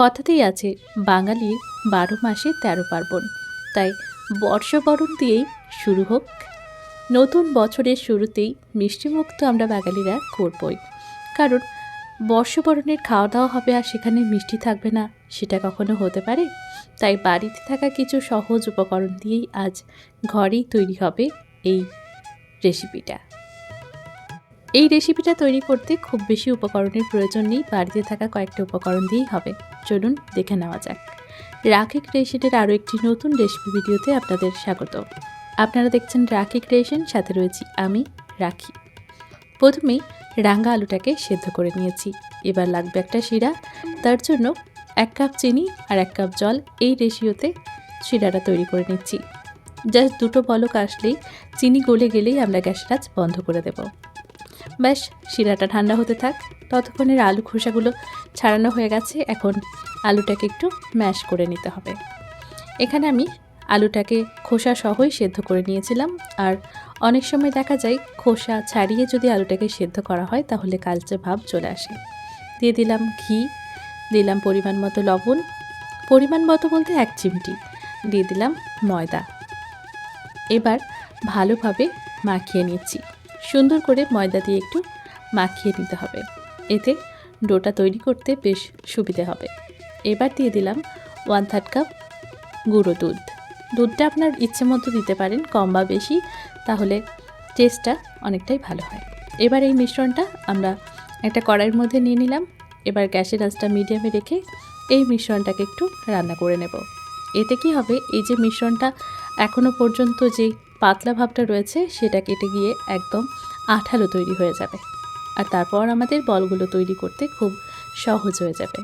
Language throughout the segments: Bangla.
কথাতেই আছে বাঙালির বারো মাসে তেরো পার্বণ। তাই বর্ষবরণ দিয়েই শুরু হোক। নতুন বছরের শুরুতেই মিষ্টিমুখ তো আমরা বাঙালিরা করবই। কারণ বর্ষবরণের খাওয়া দাওয়া হবে আর সেখানে মিষ্টি থাকবে না, সেটা কখনো হতে পারে? তাই বাড়িতে থাকা কিছু সহজ উপকরণ দিয়েই আজ ঘরেই তৈরি হবে এই রেসিপিটা এই রেসিপিটা তৈরি করতে খুব বেশি উপকরণের প্রয়োজন নেই, বাড়িতে থাকা কয়েকটা উপকরণ দিয়েই হবে। চলুন দেখে নেওয়া যাক। রাখি ক্রিয়েশনের আরও একটি নতুন রেসিপি ভিডিওতে আপনাদের স্বাগত। আপনারা দেখছেন রাখি ক্রিয়েশন সাথে রয়েছি আমি, রাখি। প্রথমেই রাঙ্গা আলুটাকে সেদ্ধ করে নিয়েছি। এবার লাগবে একটা শিরা। তার জন্য এক কাপ চিনি আর এক কাপ জল এই রেশিওতে শিরাটা তৈরি করে নিচ্ছি। জাস্ট দুটো বলক আসলেই চিনি গলে গেলেই আমরা গ্যাসের বন্ধ করে দেব। ব্যাস শিরাটা ঠান্ডা হতে থাক। ততক্ষণের আলু খোসাগুলো ছাড়ানো হয়ে গেছে। এখন আলুটাকে একটু ম্যাশ করে নিতে হবে। এখানে আমি আলুটাকে খোসা সহই সেদ্ধ করে নিয়েছিলাম। আর অনেক সময় দেখা যায়, খোসা ছাড়িয়ে যদি আলুটাকে সেদ্ধ করা হয়, তাহলে কালচে ভাব চলে আসে। দিয়ে দিলাম ঘি, দিলাম পরিমাণ মতো লবণ। পরিমাণ মতো বলতে এক চিমটি। দিয়ে দিলাম ময়দা। এবার ভালোভাবে মাখিয়ে নিচ্ছি। সুন্দর করে ময়দা দিয়ে একটু মাখিয়ে নিতে হবে। এতে ডোটা তৈরি করতে বেশ সুবিধে হবে। এবার দিয়ে দিলাম ওয়ান থার্ড কাপ গুঁড়ো দুধ। দুধটা আপনার ইচ্ছে মতো দিতে পারেন, কম বা বেশি, তাহলে টেস্টটা অনেকটাই ভালো হয়। এবার এই মিশ্রণটা আমরা একটা কড়াইয়ের মধ্যে নিয়ে নিলাম। এবার গ্যাসের আঁচটা মিডিয়ামে রেখে এই মিশ্রণটাকে একটু রান্না করে নেব। এতে কি হবে, এই যে মিশ্রণটা এখনও পর্যন্ত যে পাতলা ভাবটা রয়েছে, সেটা কেটে গিয়ে একদম আঠালো তৈরি হয়ে যাবে। আর তারপর আমাদের বলগুলো তৈরি করতে খুব সহজ হয়ে যাবে।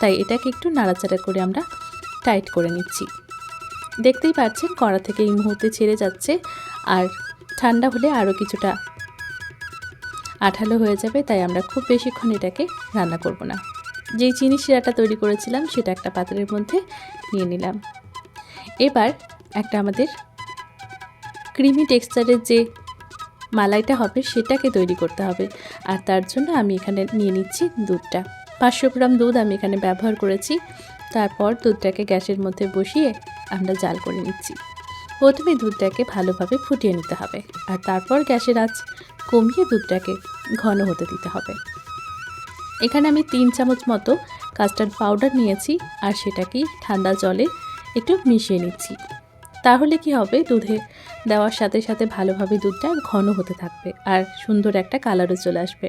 তাই এটাকে একটু নাড়াচাড়া করে আমরা টাইট করে নিচ্ছি। দেখতেই পাচ্ছেন কড়া থেকে এই মুহূর্তে ছেড়ে যাচ্ছে, আর ঠান্ডা হলে আরও কিছুটা আঠালো হয়ে যাবে, তাই আমরা খুব বেশিক্ষণ এটাকে রান্না করব না। যেই চিনি শিরাটা তৈরি করেছিলাম, সেটা একটা পাত্রের মধ্যে নিয়ে নিলাম। এবার একটা আমাদের ক্রিমি টেক্সচারের যে মালাইটা হবে সেটাকে তৈরি করতে হবে। আর তার জন্য আমি এখানে নিয়ে নিচ্ছি দুধটা। পাঁচশো গ্রাম দুধ আমি এখানে ব্যবহার করেছি। তারপর দুধটাকে গ্যাসের মধ্যে বসিয়ে আমরা জাল করে নিচ্ছি। প্রথমে দুধটাকে ভালোভাবে ফুটিয়ে নিতে হবে। আর তারপর গ্যাসের আঁচ কমিয়ে দুধটাকে ঘন হতে দিতে হবে। এখানে আমি তিন চামচ মতো কাস্টার্ড পাউডার নিয়েছি। আর সেটাকেই ঠান্ডা জলে একটু মিশিয়ে নিচ্ছি। তাহলে কি হবে? দুধে দেওয়ার সাথে সাথে ভালোভাবে দুধটা ঘন হতে থাকবে আর সুন্দর একটা কালারও চলে আসবে।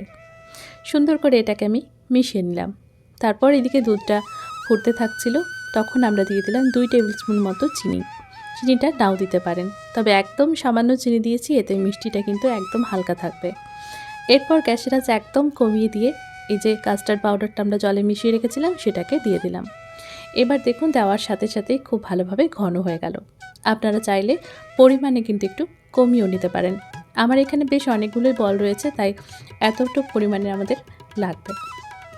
সুন্দর করে এটাকে আমি মিশিয়ে নিলাম। তারপর এদিকে দুধটা ফুটতে থাকছিল, তখন আমরা দিয়ে দিলাম দুই টেবিল স্পুন মতো চিনি। চিনিটা নাও দিতে পারেন, তবে একদম সামান্য চিনি দিয়েছি, এতে মিষ্টিটা কিন্তু একদম হালকা থাকবে। এরপর গ্যাসের আঁচ একদম কমিয়ে দিয়ে এই যে কাস্টার্ড পাউডারটা আমরা জলে মিশিয়ে রেখেছিলাম, সেটাকে দিয়ে দিলাম। এবার দেখুন দেওয়ার সাথে সাথেই খুব ভালোভাবে ঘন হয়ে গেল। আপনারা চাইলে পরিমাণে কিন্তু একটু কমিয়েও নিতে পারেন। আমার এখানে বেশ অনেকগুলোই বল রয়েছে, তাই এতটুকু পরিমাণে আমাদের লাগবে।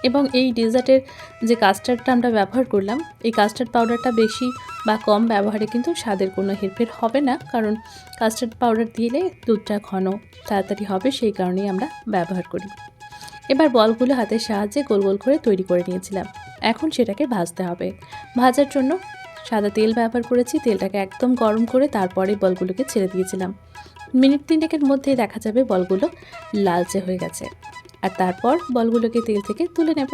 এবং এই ডেজার্টের যে কাস্টার্ডটা আমরা ব্যবহার করলাম, এই কাস্টার্ড পাউডারটা বেশি বা কম ব্যবহারে কিন্তু স্বাদের কোনো হেরফের হবে না, কারণ কাস্টার্ড পাউডার দিলে দুধটা ঘন, তাড়াতাড়ি হবে, সেই কারণেই আমরা ব্যবহার করি। এবার বলগুলো হাতের সাহায্যে গোল গোল করে তৈরি করে নিয়েছিলাম। এখন সেটাকে ভাজতে হবে। ভাজার জন্য সাদা তেল ব্যবহার করেছি, তেলটাকে একদম গরম করে তারপরে বলগুলোকে ছেড়ে দিয়েছিলাম। মিনিট তিনেকের মধ্যে দেখা যাবে বলগুলো লালচে হয়ে গেছে। আর তারপর বলগুলোকে তেল থেকে তুলে নেব।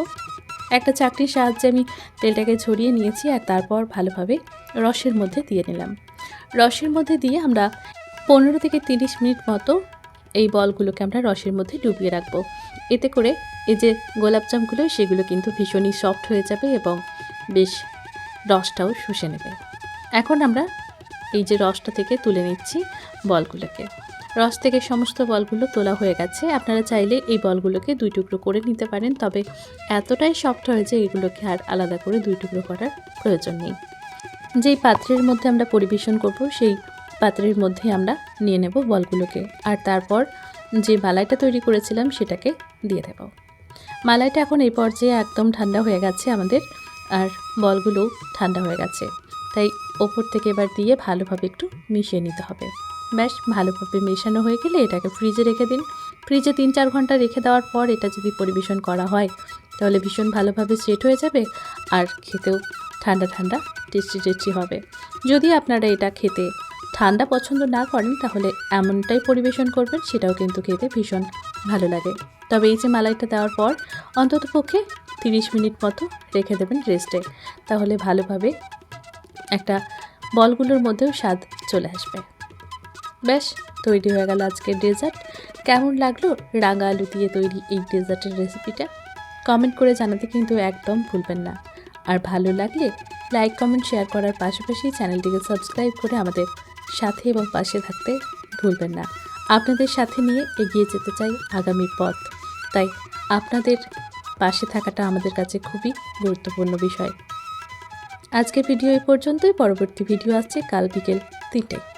একটা চাকরির সাহায্যে আমি তেলটাকে ঝরিয়ে নিয়েছি আর তারপর ভালোভাবে রসের মধ্যে দিয়ে নিলাম। রসের মধ্যে দিয়ে আমরা পনেরো থেকে তিরিশ মিনিট মতো এই বলগুলোকে আমরা রসের মধ্যে ডুবিয়ে রাখব। এতে করে এই যে গোলাপজামগুলো সেগুলো কিন্তু ভীষণই সফট হয়ে যাবে এবং বেশ রসটাও শুষে নেবে। এখন আমরা এই যে রসটা থেকে তুলে নিচ্ছি বলগুলোকে। রস থেকে সমস্ত বলগুলো তোলা হয়ে গেছে। আপনারা চাইলে এই বলগুলোকে দুই টুকরো করে নিতে পারেন, তবে এতটাই সফট হয়েছে এগুলোকে আর আলাদা করে দুই টুকরো করার প্রয়োজন নেই। যেই পাত্রের মধ্যে আমরা পরিবেশন করব, সেই পাত্রের মধ্যে আমরা নিয়ে নেব বলগুলোকে। আর তারপর যে বালাইটা তৈরি করেছিলাম, সেটাকে দিয়ে দেব। মালাইটা এখন এই পর্যায়ে একদম ঠান্ডা হয়ে গেছে আমাদের, আর বলগুলো ঠান্ডা হয়ে গেছে। তাই ওপর থেকে এবার দিয়ে ভালোভাবে একটু মিশিয়ে নিতে হবে। ব্যাস, ভালোভাবে মেশানো হয়ে গেলে এটাকে ফ্রিজে রেখে দিন। ফ্রিজে তিন চার ঘণ্টা রেখে দেওয়ার পর এটা যদি পরিবেশন করা হয়, তাহলে ভীষণ ভালোভাবে সেট হয়ে যাবে আর খেতেও ঠান্ডা ঠান্ডা টেস্টি টেস্টি হবে। যদি আপনারা এটা খেতে ঠান্ডা পছন্দ না করেন, তাহলে এমনটাই পরিবেশন করবেন, সেটাও কিন্তু খেতে ভীষণ ভালো লাগে। তবে এই যে মালাইটা দেওয়ার পর অন্তত পক্ষে তিরিশ মিনিট মতো রেখে দেবেন রেস্টে। তাহলে ভালোভাবে একটা বলগুলোর মধ্যেও স্বাদ চলে আসবে। ব্যাস তৈরি হয়ে গেল আজকের ডেজার্ট। কেমন লাগল রাঙা আলু দিয়ে তৈরি এই ডেজার্টের রেসিপিটা? কমেন্ট করে জানাতে কিন্তু একদম ভুলবেন না। আর ভালো লাগলে লাইক, কমেন্ট, শেয়ার করার পাশাপাশি চ্যানেলটিকে সাবস্ক্রাইব করে আমাদের সাথে এবং পাশে থাকতে ভুলবেন না। আপনাদের সাথে নিয়ে এগিয়ে যেতে চাই আগামী পথ। তাই আপনাদের পাশে থাকাটা আমাদের কাছে খুবই গুরুত্বপূর্ণ বিষয়। আজকের ভিডিও এই পর্যন্তই। পরবর্তী ভিডিও আসছে কাল বিকেল তিনটায়।